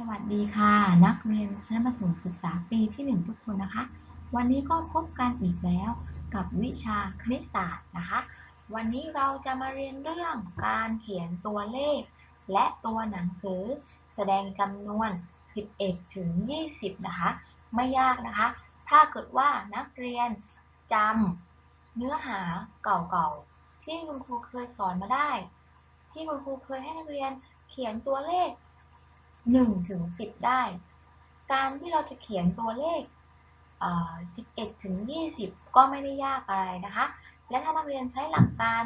สวัสดีค่ะ นักเรียนชั้นประถมศึกษาปีที่ 1 ทุกคนนะคะ วันนี้ก็พบกันอีกแล้วกับวิชาคณิตศาสตร์นะคะ วันนี้เราจะมาเรียนเรื่องการเขียนตัวเลข และตัวหนังสือ แสดงจำนวน 11 ถึง 20 นะคะ ไม่ยากนะคะ ถ้าเกิดว่านักเรียนจำเนื้อหาเก่าๆ ที่คุณครูเคยสอนมาได้ ที่คุณครูเคยให้นักเรียนเขียนตัวเลข 1ถึง10ได้ การที่เราจะเขียนตัวเลขเอ่อ11ถึง20ก็ไม่ได้ยากอะไรนะคะ และถ้านักเรียนใช้หลักการ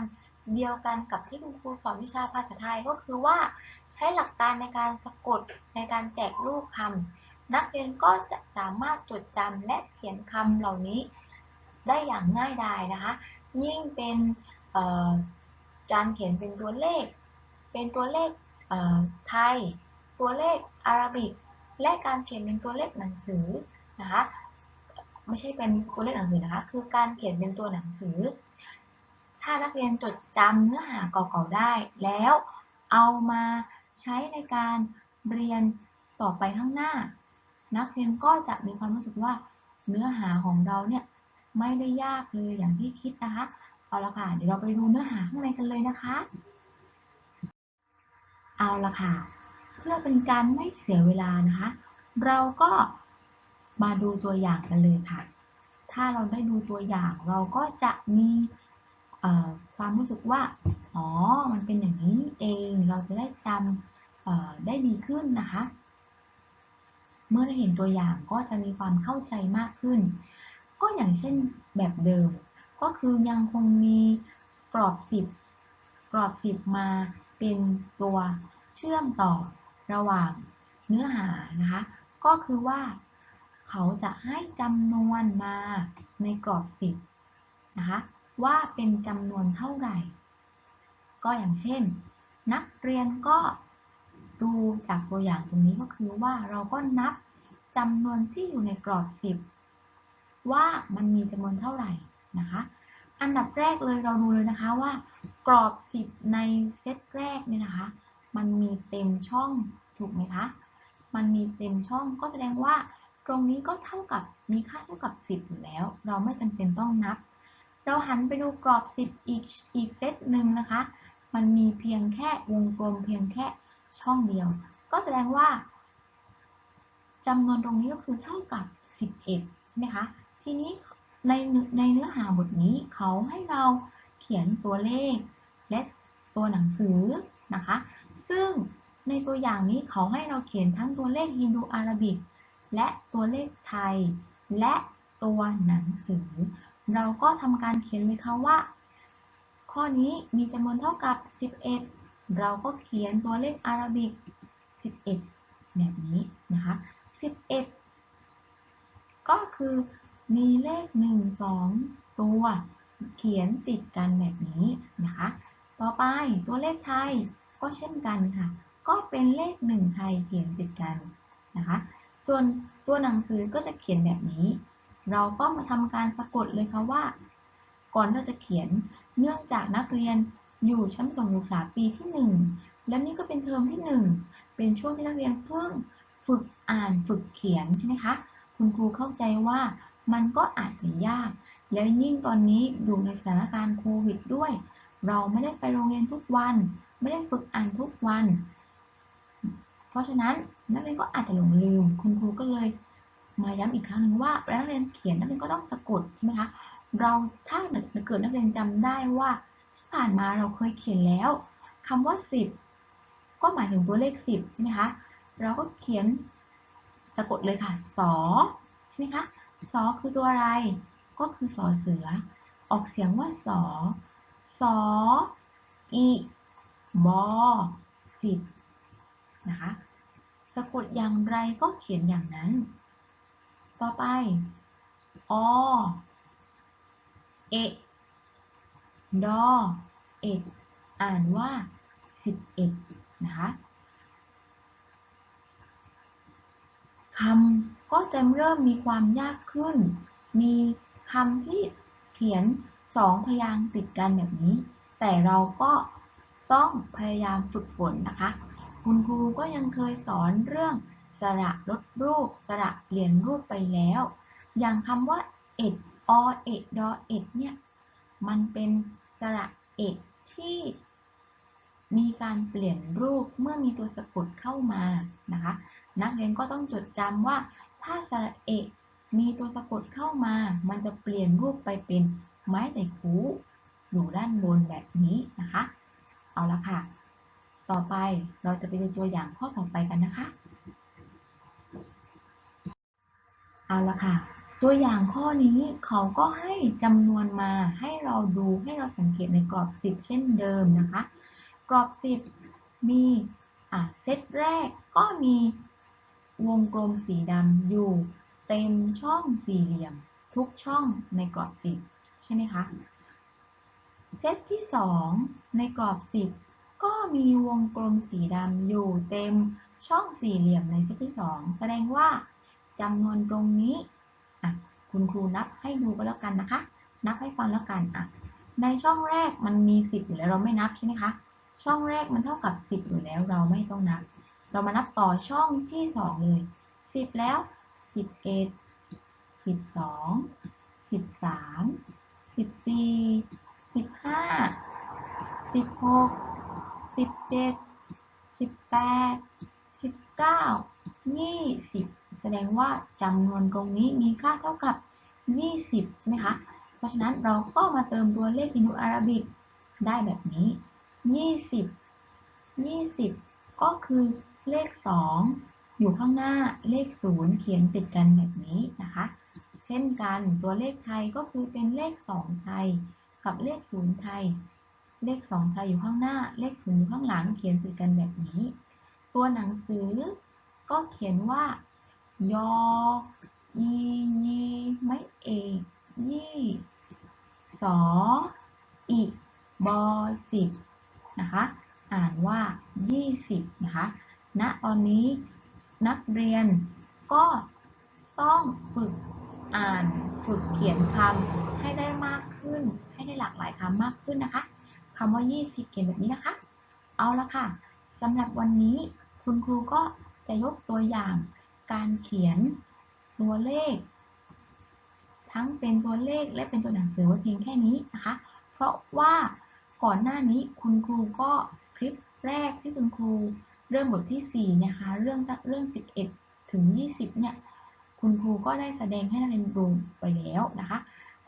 เดียวกันกับที่คุณครูสอนวิชาภาษาไทยก็คือว่าใช้หลักการในการสะกดในการแจกรูปคำนักเรียนก็จะสามารถจดจำและเขียนคำเหล่านี้ได้อย่างง่ายดายนะคะ ยิ่งเป็นการเขียนเป็นตัวเลข เป็นตัวเลขเไทย ตัวเลขอาราบิกและการเขียนเป็นตัวเลขหนังสือนะคะไม่ใช่เป็นตัวเลขหนังสือนะคะ คือการเขียนเป็นตัวหนังสือ ถ้านักเรียนจดจำเนื้อหาเก่าๆได้ แล้วเอามาใช้ในการเรียนต่อไปข้างหน้า นักเรียนก็จะมีความรู้สึกว่าเนื้อหาของเราเนี่ยไม่ได้ยากเลยอย่างที่คิดนะคะ เอาละค่ะ เดี๋ยวเราไปดูเนื้อหาข้างในกันเลยนะคะ เอาละค่ะ พื่อเป็นการไม่เสียเวลานะคะ เราก็มาดูตัวอย่างกันเลยค่ะ ถ้าเราได้ดูตัวอย่างเราก็จะมีความรู้สึกว่า อ๋อ มันเป็นอย่างนี้เอง เราจะได้จำได้ดีขึ้นนะคะ เมื่อได้เห็นตัวอย่างก็จะมีความเข้าใจมากขึ้น ก็อย่างเช่นแบบเดิม ก็คือยังคงมีกรอบ 10 กรอบ 10 มาเป็นตัวเชื่อมต่อ ระหว่างเนื้อหานะคะ ก็คือว่าเขาจะให้จำนวนมาในกรอบ10นะคะว่าเป็นจำนวนเท่าไหร่ ก็อย่างเช่น นักเรียนก็ดูจากตัวอย่างตรงนี้ก็คือว่าเราก็นับจำนวนที่อยู่ในกรอบ10ว่ามันมีจำนวนเท่าไหร่นะคะ อันดับแรกเลยเราดูเลยนะคะว่ากรอบ 10 ในเซตแรกเนี่ยนะคะ มันมีเต็มช่องถูกไหมคะ มันมีเต็มช่องก็แสดงว่า ตรงนี้ก็เท่ากับมีค่าเท่ากับ 10 อยู่แล้ว เราไม่จำเป็นต้องนับ เราหันไปดูกรอบ 10 อีกอีกเซตหนึ่งนะคะ มันมีเพียงแค่วงกลมเพียงแค่ช่องเดียว ก็แสดงว่าจำนวนตรงนี้ก็คือเท่ากับ 11 ใช่ไหมคะ ทีนี้ในในเนื้อหาบทนี้เขาให้เราเขียนตัวเลขและตัวหนังสือนะคะ ซึ่งในตัวอย่างนี้เขาให้เราเขียนทั้งตัวเลขฮินดูอาราบิก และตัวเลขไทย และตัวหนังสือ เราก็ทำการเขียนเลยค่ะว่า ข้อนี้มีจำนวนเท่ากับ 11 เราก็เขียนตัวเลขอาราบิก 11 แบบนี้นะคะ 11 ก็คือมีเลข 1 2 ตัว เขียนติดกันแบบนี้นะคะ ต่อไปตัวเลขไทย ก็เช่นกันค่ะ ก็เป็นเลข1ไทยเขียนติดกันนะคะ ส่วนตัวหนังสือก็จะเขียนแบบนี้ เราก็มาทำการสะกดเลยค่ะว่า ก่อนเราจะเขียนเนื่องจากนักเรียนอยู่ชั้นประถมศึกษาปีที่ 1 และนี่ก็เป็นเทอมที่ 1 เป็นช่วงที่นักเรียนเพิ่งฝึกอ่านฝึกเขียนใช่ไหมคะ คุณครูเข้าใจว่ามันก็อาจจะยาก แล้วยิ่งตอนนี้อยู่ในสถานการณ์โควิดด้วย เราไม่ได้ไปโรงเรียนทุกวัน ไม่ได้ฝึกอ่านทุกวัน เพราะฉะนั้นนักเรียนก็อาจจะหลงลืม คุณครูก็เลยมาย้ำอีกครั้งหนึ่งว่านักเรียนเขียนนักเรียนก็ต้องสะกดใช่ไหมคะ เราถ้าเกิดนักเรียนจำได้ว่าที่ผ่านมาเราเคยเขียนแล้วคำว่า 10 ก็หมายถึงตัวเลข 10 ใช่ไหมคะ เราก็เขียนสะกดเลยค่ะ สอใช่ไหมคะสอคือตัวอะไร ก็คือสอเสือ ออกเสียงว่าสอสออี บอสิบนะคะ สะกดอย่างไรก็เขียนอย่างนั้น ต่อไป อ เอ ดอ เอ็ด อ่านว่า11นะคะคำก็จะเริ่มมีความยากขึ้น มีคำที่เขียนสองพยางค์ติดกันแบบนี้ แต่เราก็ ต้องพยายามฝึกฝนนะคะ คุณครูก็ยังเคยสอนเรื่องสระลดรูป สระเปลี่ยนรูปไปแล้ว อย่างคำว่าเอ็ดอเอ็ดดอเอ็ดเนี่ยมันเป็นสระเอกที่มีการเปลี่ยนรูปเมื่อมีตัวสะกดเข้ามานะคะ นักเรียนก็ต้องจดจำว่า ถ้าสระเอกมีตัวสะกดเข้ามา มันจะเปลี่ยนรูปไปเป็นไม้แต่คูอยู่ด้านบนแบบนี้ เอาละค่ะ ต่อไปเราจะไปดูตัวอย่างข้อต่อไปกันนะคะ เอาละค่ะ ตัวอย่างข้อนี้เขาก็ให้จำนวนมาให้เราดูให้เราสังเกตในกรอบ 10 เช่นเดิมนะคะ กรอบ 10 มีอะเซตแรกก็มีวงกลมสีดำอยู่เต็มช่องสี่เหลี่ยม ทุกช่องในกรอบ 10 ใช่ไหมคะ เซตที่ 2 ในกรอบ 10 ก็มีวงกลมสีดำอยู่เต็มช่องสี่เหลี่ยมในเซตที่ 2 แสดงว่าจำนวนตรงนี้อะคุณครูนับให้ดูก็แล้วกันนะคะ นับให้ฟังแล้วกันอะในช่องแรกมันมี 10 อยู่แล้วเราไม่นับใช่ไหมคะ ช่องแรกมันเท่ากับ 10 อยู่แล้วเราไม่ต้องนับ เรามานับต่อช่องที่ 2 เลย 10 แล้ว 11 12 13 14 15 16 17 18 19 20แปดสิบเก้ายี่สิบแสดงว่าจำนวนตรงนี้มีค่าเท่ากับ20ใช่ไหมคะ เพราะฉะนั้นเราก็มาเติมตัวเลขอินโดอาราบิกได้แบบนี้20 20ก็คือเลข2องอยู่ข้างหน้าเลข0เขียนติดกันแบบนี้นะคะ เช่นกันตัวเลขไทยก็คือเป็นเลข2ไทย กับเลข0ไทย เลข2ไทยอยู่ข้างหน้า เลข0อยู่ข้างหลัง เขียนติดกันแบบนี้ ตัวหนังสือก็เขียนว่า ยอ ยียีไม่เอกยี่สออีบอสิบนะคะ อ่านว่า 20 นะคะณตอนนี้นักเรียนก็ต้องฝึก อ่านฝึกเขียนคำให้ได้มากขึ้น ให้ได้หลากหลายคำมากขึ้นนะคะคำว่า 20 เขียนแบบนี้นะคะ เอาละค่ะสำหรับวันนี้คุณครูก็จะยกตัวอย่างการเขียนตัวเลข ทั้งเป็นตัวเลขและเป็นตัวหนังสือไว้เพียงแค่นี้นะคะ เพราะว่าก่อนหน้านี้คุณครูก็คลิปแรกที่คุณครูเริ่มบทที่4เนี่ยคะ เรื่องเรื่อง 11 ถึง 20 เนี่ย คุณครูก็ได้แสดงให้นักเรียนดูไปแล้วนะคะ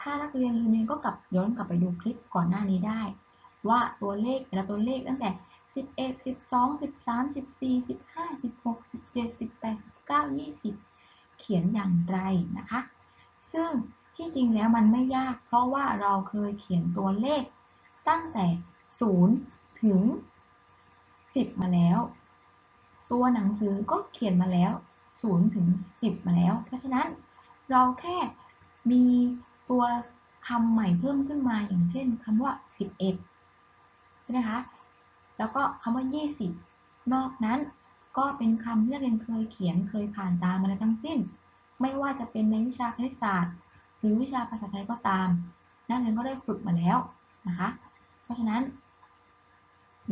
ถ้านักเรียนลืมเนี่ยก็กลับย้อนกลับไปดูคลิปก่อนหน้านี้ได้ ว่าตัวเลขแต่ละตัวเลขตั้งแต่ 11 12 13 14 15 16 17 18 19 20 เขียนอย่างไรนะคะ ซึ่งที่จริงแล้วมันไม่ยาก เพราะว่าเราเคยเขียนตัวเลขตั้งแต่ 0 ถึง 10 มาแล้ว ตัวหนังสือก็เขียนมาแล้ว 0ถึง10 มาแล้ว เพราะฉะนั้นเราแค่มีตัวคำใหม่เพิ่มขึ้นมาอย่างเช่นคำว่า 11 ใช่ไหมคะ แล้วก็คำว่า 20 นอกนั้นก็เป็นคำที่นักเรียนเคยเขียนเคยผ่านตามมาแล้วทั้งสิ้น ไม่ว่าจะเป็นในวิชาคณิตศาสตร์ หรือวิชาภาษาไทยก็ตาม นักเรียนก็ได้ฝึกมาแล้วนะคะ เพราะฉะนั้น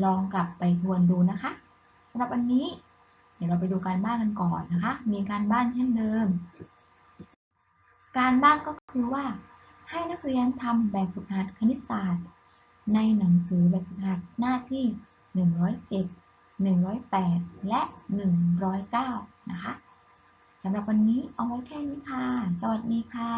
ลองกลับไปทวนดูนะคะสำหรับวันนี้ ดี๋ยวเราไปดูการบ้านกันก่อนนะคะ มีการบ้านเช่นเดิม การบ้านก็คือว่า ให้นักเรียนทำแบบฝึกหัดคณิตศาสตร์ ในหนังสือแบบฝึกหัดหน้าที่ 107 108 และ 109 นะคะสำหรับวันนี้เอาไว้แค่นี้ค่ะ สวัสดีค่ะ